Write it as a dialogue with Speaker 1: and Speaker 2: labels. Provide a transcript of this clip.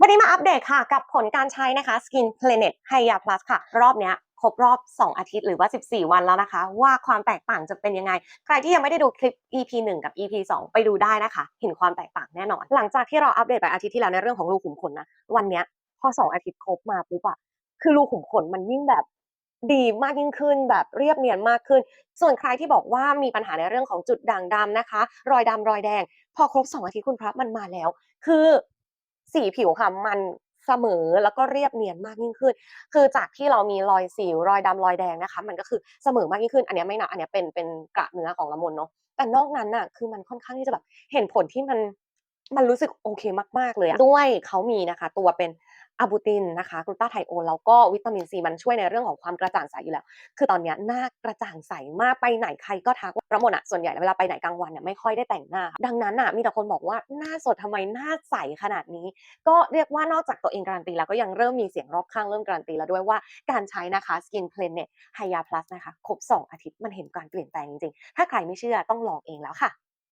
Speaker 1: วันนี้มาอัปเดตค่ะ กับผลการใช้นะคะ Skin Planet Hya Plus ค่ะ รอบเนี้ยครบรอบ 2 อาทิตย์หรือว่า 14 วันแล้วนะคะ ว่าความแตกต่างจะเป็นยังไง ใครที่ยังไม่ได้ดูคลิป EP 1 กับ EP 2 ไปดูได้นะคะ เห็นความแตกต่างแน่นอน หลังจากที่เราอัปเดตไปอาทิตย์ที่แล้วในเรื่องของรูขุมขนนะวันเนี้ยพอ 2 อาทิตย์ครบมาปุ๊บอะคือรูขุมขนมันยิ่งแบบดีมากยิ่งขึ้นแบบเรียบเนียนมากขึ้น ส่วนใครที่บอกว่ามีปัญหาในเรื่องของจุดด่างดำนะคะ รอยดำรอยแดง พอครบ 2 อาทิตย์คุณพระมันมาแล้ว คือ สีผิวค่ะมันเสมอแล้วก็เรียบเนียนมากยิ่งขึ้น คือจากที่เรามีรอยสิวรอยดำรอยแดงนะคะ มันก็คือเสมอมากยิ่งขึ้น อันนี้ไม่นับอันนี้เป็นเป็นกระเนื้อของละมุนเนาะแต่นอกนั้นน่ะคือมันค่อนข้างที่จะแบบเห็นผลที่มัน มันรู้สึกโอเคมาก ๆ เลยอะด้วยเขามีนะคะ ตัวเป็นอะบูตินนะคะกลูตาไทโอนแล้วก็วิตามินซีมันช่วยในเรื่องของความกระจ่างใสอยู่แล้ว คือตอนนี้หน้ากระจ่างใสมากไปไหนใครก็ทักว่าระมนอะส่วนใหญ่เวลาไปไหนกลางวันเนี่ยไม่ค่อยได้แต่งหน้า ดังนั้นอะมีแต่คนบอกว่าหน้าสดทำไมหน้าใสขนาดนี้ ก็เรียกว่านอกจากตัวเองการันตีแล้วก็ยังเริ่มมีเสียงรอบข้างเริ่มการันตีแล้วด้วยว่าการใช้นะคะ Skin Planet Hya Plus นะคะครบ 2 อาทิตย์มันเห็นการเปลี่ยนแปลงจริงๆถ้าใครไม่เชื่อต้องลองเองแล้วค่ะ